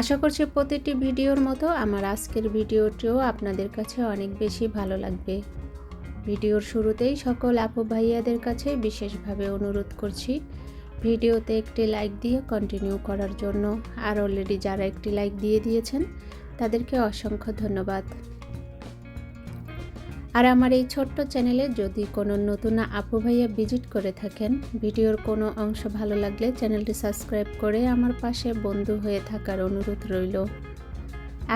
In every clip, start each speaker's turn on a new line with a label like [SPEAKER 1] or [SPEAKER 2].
[SPEAKER 1] আশা করছি প্রতিটি ভিডিওর মতো আমার আজকের ভিডিওটিও আপনাদের কাছে অনেক বেশি ভালো লাগবে। ভিডিওর শুরুতেই সকল আপু ভাইয়াদের কাছে বিশেষভাবে অনুরোধ করছি, ভিডিওতে একটি লাইক দিয়ে কন্টিনিউ করার জন্য। আর অলরেডি যারা একটি লাইক দিয়ে দিয়েছেন, তাদেরকে অসংখ্য ধন্যবাদ। আর আমার এই ছোট্ট চ্যানেলে যদি কোনো নতুন আপু ভাইয়া ভিজিট করে থাকেন, ভিডিওর কোনো অংশ ভালো লাগলে চ্যানেলটি সাবস্ক্রাইব করে আমার পাশে বন্ধু হয়ে থাকার অনুরোধ রইল।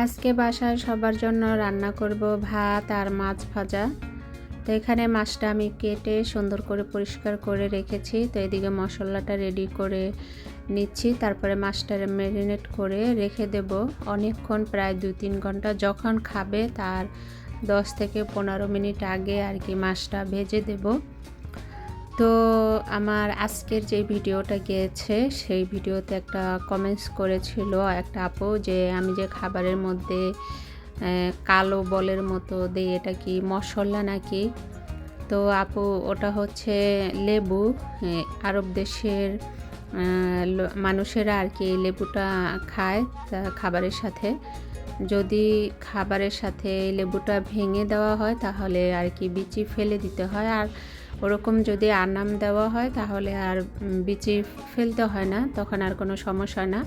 [SPEAKER 1] আজকে বাসায় সবার জন্য রান্না করব ভাত আর মাছ ভাজা। তো এখানে মাছটা আমি কেটে সুন্দর করে পরিষ্কার করে রেখেছি। তো এদিকে মশলাটা রেডি করে নিচ্ছি। তারপরে মাছটা ম্যারিনেট করে রেখে দেব। অনেকক্ষণ, প্রায় দু তিন ঘণ্টা যখন খাবে তার দশ থেকে পনেরো মিনিট আগে আর কি মাছটা ভেজে দেব। তো আমার আজকের যে ভিডিওটা গিয়েছে, সেই ভিডিওতে একটা কমেন্টস করেছিল একটা আপু যে, আমি যে খাবারের মধ্যে কালো বলের মতো দিই, এটা কি মশলা নাকি? তো আপু, ওটা হচ্ছে লেবু আরব দেশের মানুষেরা আর কি লেবুটা খায় খাবারের সাথে। যদি খাবারের সাথে লেবুটা ভেঙে দেওয়া হয়, তাহলে আর কি বিচি ফেলে দিতে হয়। আর ওরকম যদি আনাম দেওয়া হয়, তাহলে আর বিচি ফেলতে হয় না, তখন আর কোনো সমস্যা না।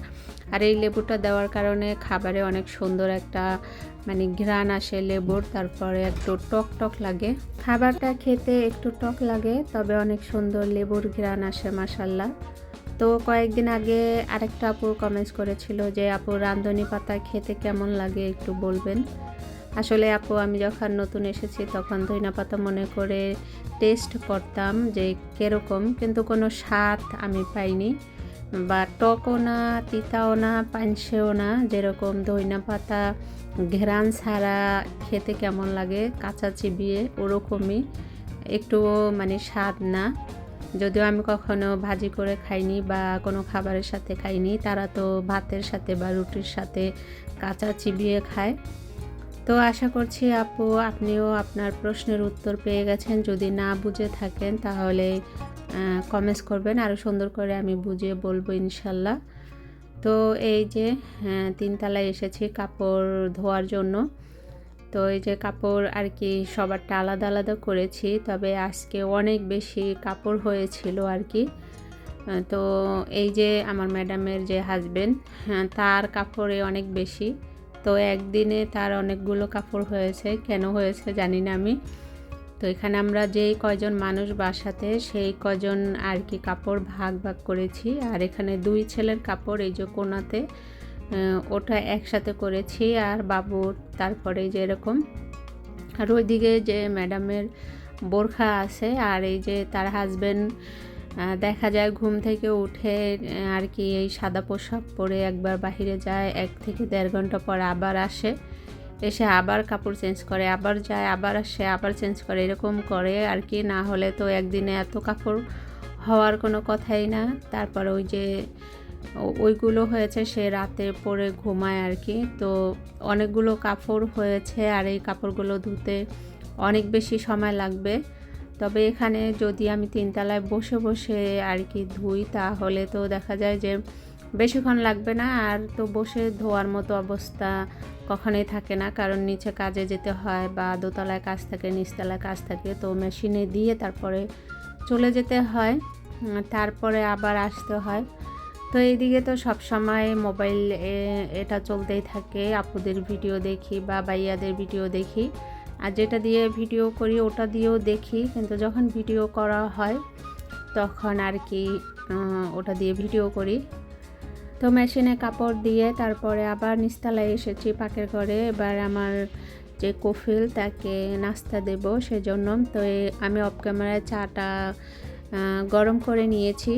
[SPEAKER 1] আর এই লেবুটা দেওয়ার কারণে খাবারে অনেক সুন্দর একটা মানে ঘ্রাণ আসে লেবুর, তারপরে একটু টক টক লাগে। খাবারটা খেতে একটু টক লাগে, তবে অনেক সুন্দর লেবুর ঘ্রাণ আসে মাসাল্লাহ তো কয়েকদিন আগে আরেকটা আপু কমেন্টস করেছিল যে, আপু রান্ধনি পাতা খেতে কেমন লাগে একটু বলবেন? আসলে আপু, আমি যখন নতুন এসেছি তখন ধইনা পাতা মনে করে টেস্ট করতাম যে কীরকম, কিন্তু কোনো স্বাদ আমি পাইনি। বা টকও না, তিতাও না, পানসেও না, যেরকম ধইনা পাতা ঘেরান ছাড়া খেতে কেমন লাগে, কাঁচা চিবিয়ে ওরকমই, একটুও মানে স্বাদ না। যদিও আমি কখনো ভাজি করে খাইনি বা কোনো খাবারের সাথে খাইনি, তারা তো ভাতের সাথে বা রুটির সাথে কাঁচা চিবিয়ে খায়। তো আশা করছি আপু, আপনিও আপনার প্রশ্নের উত্তর পেয়ে গেছেন। যদি না বুঝে থাকেন তাহলে কমেন্টস করবেন। আরও সুন্দর করে আমি বুঝিয়ে বলব ইনশাল্লাহ। তো এই যে তিনতলায় এসেছি কাপড় ধোয়ার জন্য। তো এই যে কাপড় আর কি সবারটা আলাদা আলাদা করেছি, তবে আজকে অনেক বেশি কাপড় হয়েছিল আর কি। তো এই যে আমার ম্যাডামের যে হাজবেন্ড তার কাপড়ে অনেক বেশি। তো একদিনে তার অনেকগুলো কাপড় হয়েছে, কেন হয়েছে জানি না আমি। তো এখানে আমরা যেই কয়জন মানুষ বাসাতে, সেই কজন আর কি কাপড় ভাগ ভাগ করেছি। আর এখানে দুই ছেলের কাপড় এই যে কোনাতে ওটা একসাথে করেছি আর বাবুর তারপরে যে এরকম আর ওইদিকে যে ম্যাডামের বোরখা আছে আর এই যে তার হাজব্যান্ড দেখা যায় ঘুম থেকে উঠে আর কি এই সাদা পোশাক পরে একবার বাহিরে যায়, এক থেকে দেড় ঘণ্টা পর আবার আসে, এসে আবার কাপড় চেঞ্জ করে, আবার যায়, আবার আসে, আবার চেঞ্জ করে, এরকম করে আর কি, না হলে তো একদিনে এত কাপড় হওয়ার কোনো কথাই না। তারপর ওই যে ওইগুলো হয়েছে সে রাতে পরে ঘুমায় আর কি। তো অনেকগুলো কাপড় হয়েছে আর এই কাপড়গুলো ধুতে অনেক বেশি সময় লাগবে। তবে এখানে যদি আমি তিনতলায় বসে বসে আর কি ধুই, তাহলে তো দেখা যায় যে বেশিক্ষণ লাগবে না। আর তো বসে ধোয়ার মতো অবস্থা কখনোই থাকে না। কারণ নিচে কাজে যেতে হয় বা দোতলায় কাজ থাকে, নিচতলায় কাজ থাকে, তো মেশিনে দিয়ে তারপরে চলে যেতে হয়। তারপরে আবার আসতে হয়। তো এইদিকে তো সব সময় মোবাইল এটা চলতেই থাকে। আপুদের ভিডিও দেখি বা বাইয়াদের ভিডিও দেখি। আর যেটা দিয়ে ভিডিও করি ওটা দিয়েও দেখি। কিন্তু যখন ভিডিও করা হয়, তখন আর কি ওটা দিয়ে ভিডিও করি। তো মেশিনে কাপড় দিয়ে তারপরে আবার নিস্তালায় এসেছি পাকের ঘরে। এবার আমার যে কফিল, তাকে নাস্তা দেব সেজন্য। তো আমি অফ ক্যামেরায় চাটা গরম করে নিয়েছি।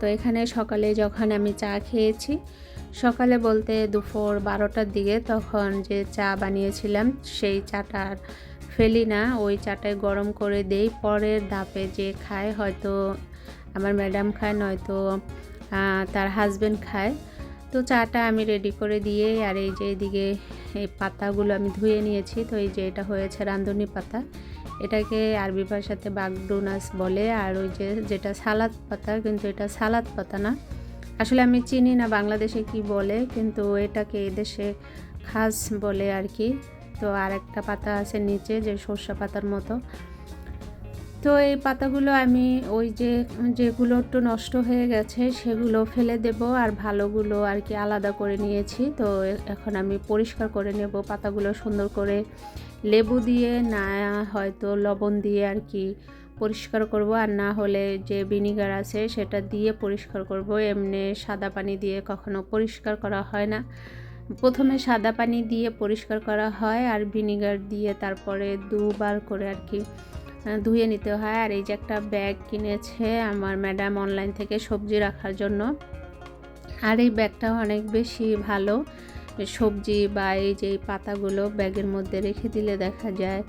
[SPEAKER 1] তো এখানে সকালে যখন আমি চা খেয়েছি, সকালে বলতে দুপুর বারোটার দিকে তখন যে চা বানিয়েছিলাম, সেই চাটা আর ফেলি না। ওই চাটাই গরম করে দেই। পরের ধাপে যে খায়, হয়তো আমার ম্যাডাম খায়, নয়তো তার হাজবেন্ড খায়। তো চাটা আমি রেডি করে দিয়ে আর এই যে এদিকে এই পাতাগুলো আমি ধুয়ে নিয়েছি। তো এই যে এটা হয়েছে রাঁধুনি পাতা। এটাকে আরবি ভাষাতে বাগডোনাস বলে, আর ওই যে যেটা সালাদ পাতা, কিন্তু এটা সালাদ পাতা না। আসলে আমি চিনি না বাংলাদেশে কি বলে, কিন্তু এটাকে এদেশে খাস বলে আর কি। তো আর একটা পাতা আছে নিচে, যে সর্ষা পাতার মতো। তো এই পাতাগুলো আমি ওই যে, যেগুলো একটু নষ্ট হয়ে গেছে, সেগুলো ফেলে দেব, আর ভালোগুলো আর কি আলাদা করে নিয়েছি। তো এখন আমি পরিষ্কার করে নেব পাতাগুলো, সুন্দর করে লেবু দিয়ে, না হয়তো লবণ দিয়ে আর কি পরিষ্কার করব। আর না হলে যে ভিনিগার আছে সেটা দিয়ে পরিষ্কার করব। এমনি সাদা পানি দিয়ে কখনো পরিষ্কার করা হয় না। প্রথমে সাদা পানি দিয়ে পরিষ্কার করা হয় আর ভিনিগার দিয়ে তারপরে দুবার করে আর কি ধুয়ে নিতে হয়। আর এই যে একটা ব্যাগ কিনেছে আমার ম্যাডাম অনলাইন থেকে সবজি রাখার জন্য। আর এই ব্যাগটা অনেক বেশি ভালো। সবজি বা এই যে পাতাগুলো ব্যাগের মধ্যে রেখে দিলে দেখা যায়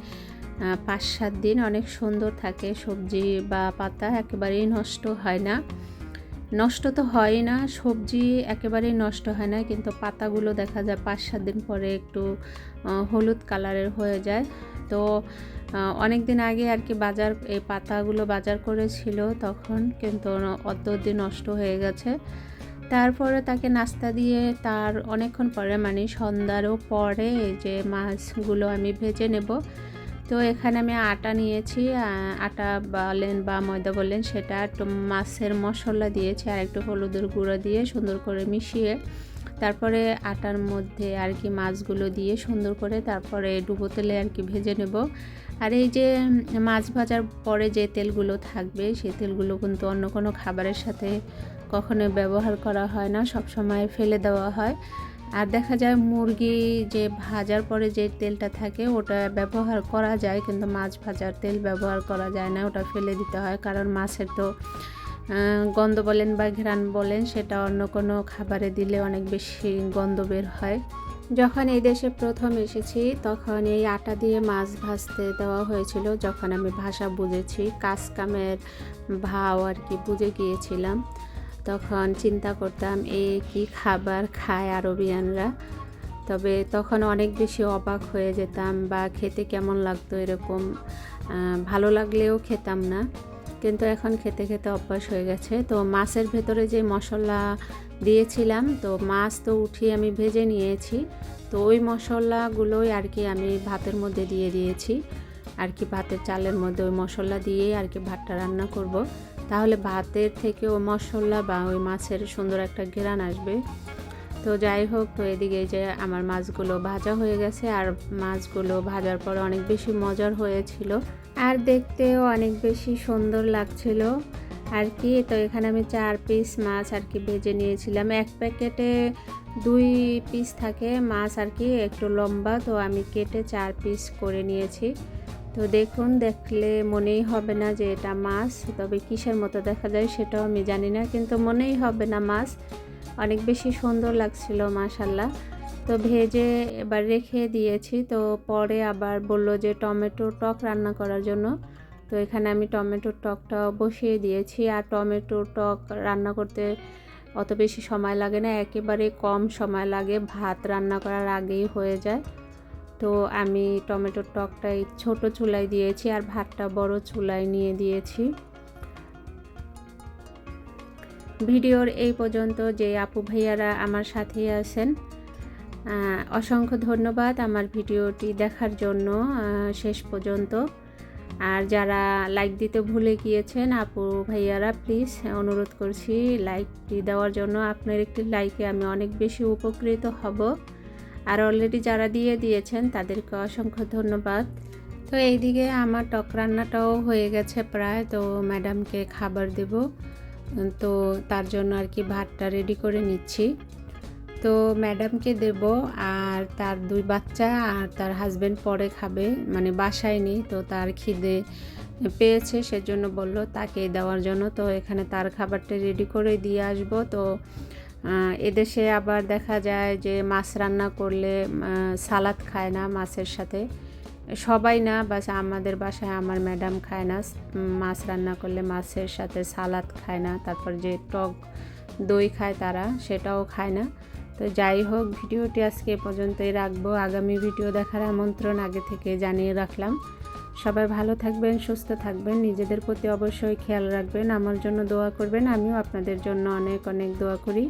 [SPEAKER 1] পাঁচ সাত দিন অনেক সুন্দর থাকে। সবজি বা পাতা একেবারেই নষ্ট হয় না। নষ্ট তো হয় না, সবজি একেবারেই নষ্ট হয় না, কিন্তু পাতাগুলো দেখা যায় পাঁচ সাত দিন পরে একটু হলুদ কালারের হয়ে যায়। তো অনেক দিন আগে আর কি বাজার, এই পাতাগুলো বাজার করেছিল তখন, কিন্তু অদ্যদি নষ্ট হয়ে গেছে। তারপরে তাকে নাস্তা দিয়ে তার অনেকক্ষণ পরে মানে সন্ধ্যারও পরে যে মাছগুলো আমি ভেজে নেব। তো এখানে আমি আটা নিয়েছি আটা বলেন বা ময়দা বলেন, সেটা একটু মাছের মশলা দিয়েছি আর একটু হলুদের গুঁড়ো দিয়ে সুন্দর করে মিশিয়ে, তারপরে আটার মধ্যে আর কি মাছগুলো দিয়ে সুন্দর করে তারপরে ডুবো তেলে আর কি ভেজে নেব। আর এই যে মাছ ভাজার পরে যে তেলগুলো থাকবে সেই তেলগুলো কিন্তু অন্য কোনো খাবারের সাথে কখনো ব্যবহার করা হয় না, সব সময় ফেলে দেওয়া হয়। আর দেখা যায় মুরগি যে ভাজার পরে যে তেলটা থাকে, ওটা ব্যবহার করা যায় কিন্তু মাছ ভাজার তেল ব্যবহার করা যায় না, ওটা ফেলে দিতে হয়। কারণ মাছের তো গন্ধ বলেন বা ঘ্রাণ বলেন, সেটা অন্য কোনো খাবারে দিলে অনেক বেশি গন্ধ বের হয়। যখন এই দেশে প্রথম এসেছি, তখন এই আটা দিয়ে মাছ ভাজতে দেওয়া হয়েছিল, যখন আমি ভাষা বুঝেছি, কাজ কামের ভাও আর কি বুঝে গিয়েছিলাম। তখন চিন্তা করতাম, এ কি খাবার খায় আরবিয়ানরা? তবে তখন অনেক বেশি অবাক হয়ে যেতাম বা খেতে কেমন লাগতো এরকম। ভালো লাগলেও খেতাম না। কিন্তু এখন খেতে খেতে অভ্যাস হয়ে গেছে। তো মাছের ভেতরে যে মশলা দিয়েছিলাম, তো মাছ তো উঠিয়ে আমি ভেজে নিয়েছি। তো ওই মশলাগুলোই আর কি আমি ভাতের মধ্যে দিয়ে দিয়েছি। আর কি ভাতের চালের মধ্যে ওই মশলা দিয়েই আর কি ভাতটা রান্না করব। তাহলে ভাতের থেকে ওই মশলা বা ওই মাছের সুন্দর একটা ঘেরান আসবে। তো যাই হোক, তো এদিকে যে আমার মাছগুলো ভাজা হয়ে গেছে, আর মাছগুলো ভাজার পরে অনেক বেশি মজার হয়েছিল। আর দেখতেও অনেক বেশি সুন্দর লাগছিল। আর কি, তো এখানে আমি চার পিস মাছ আর কি ভেজে নিয়েছিলাম। এক প্যাকেটে দুই পিস থাকে মাছ আর কি, একটু লম্বা, তো আমি কেটে চার পিস করে নিয়েছি। তো দেখুন, দেখলে মনেই হবে না যে এটা মাছ, তবে কিসের মতো দেখা যায় সেটাও আমি জানি না, কিন্তু মনেই হবে না মাছ। অনেক বেশি সুন্দর লাগছিল মাশাল্লাহ তো ভেজে এবার রেখে দিয়েছি, তো পরে আবার বলল যে টমেটো টক রান্না করার জন্য। তো এখানে আমি টমেটোর টকটা বসিয়ে দিয়েছি, আর টমেটো টক রান্না করতে অত বেশি সময় লাগে না, একেবারে কম সময় লাগে, ভাত রান্না করার আগেই হয়ে যায়। তো আমি টমেটোর টকটা এই ছোটো চুলায় দিয়েছি আর ভাতটা বড় চুলায় নিয়ে দিয়েছি। ভিডিওর এই পর্যন্ত, যে আপু ভাইয়ারা আমার সাথেই আছেন অসংখ্য ধন্যবাদ আমার ভিডিওটি দেখার জন্য শেষ পর্যন্ত। আর যারা লাইক দিতে ভুলে গিয়েছেন, আপু ভাইয়ারা প্লিজ অনুরোধ করছি, লাইকটি দেওয়ার জন্য আপনার একটি লাইকে আমি অনেক বেশি উপকৃত হব। আর অলরেডি যারা দিয়ে দিয়েছেন, তাদেরকে অসংখ্য ধন্যবাদ। তো এইদিকে আমার টক রান্নাটাও হয়ে গেছে প্রায়, তো ম্যাডামকে খাবার দেব। তো তার জন্য আর কি ভাতটা রেডি করে নিচ্ছি। তো ম্যাডামকে দেব, আর তার দুই বাচ্চা আর তার হাজবেন্ড পরে খাবে মানে বাসায় নেই, তো তার খিদে পেয়েছে, সেজন্য বলল তাকে দেওয়ার জন্য। তো এখানে তার খাবারটা রেডি করে দিয়ে আসব। তো এদেশে আবার দেখা যায় যে মাছ রান্না করলে সালাদ খায় না মাছের সাথে। সবাই না, বাস আমাদের বাসায় আমার ম্যাডাম খায় না। মাছ রান্না করলে মাছের সাথে সালাদ খায় না। তারপর যে টক দই খায় তারা, সেটাও খায় না। তো যাই হোক, ভিডিওটি আজকে পর্যন্তই রাখব। আগামী ভিডিও দেখার আমন্ত্রণ আগে থেকে জানিয়ে রাখলাম। সবাই ভালো থাকবেন, সুস্থ থাকবেন। নিজেদের প্রতি অবশ্যই খেয়াল রাখবেন। আমার জন্য দোয়া করবেন। আমিও আপনাদের জন্য অনেক অনেক দোয়া করি।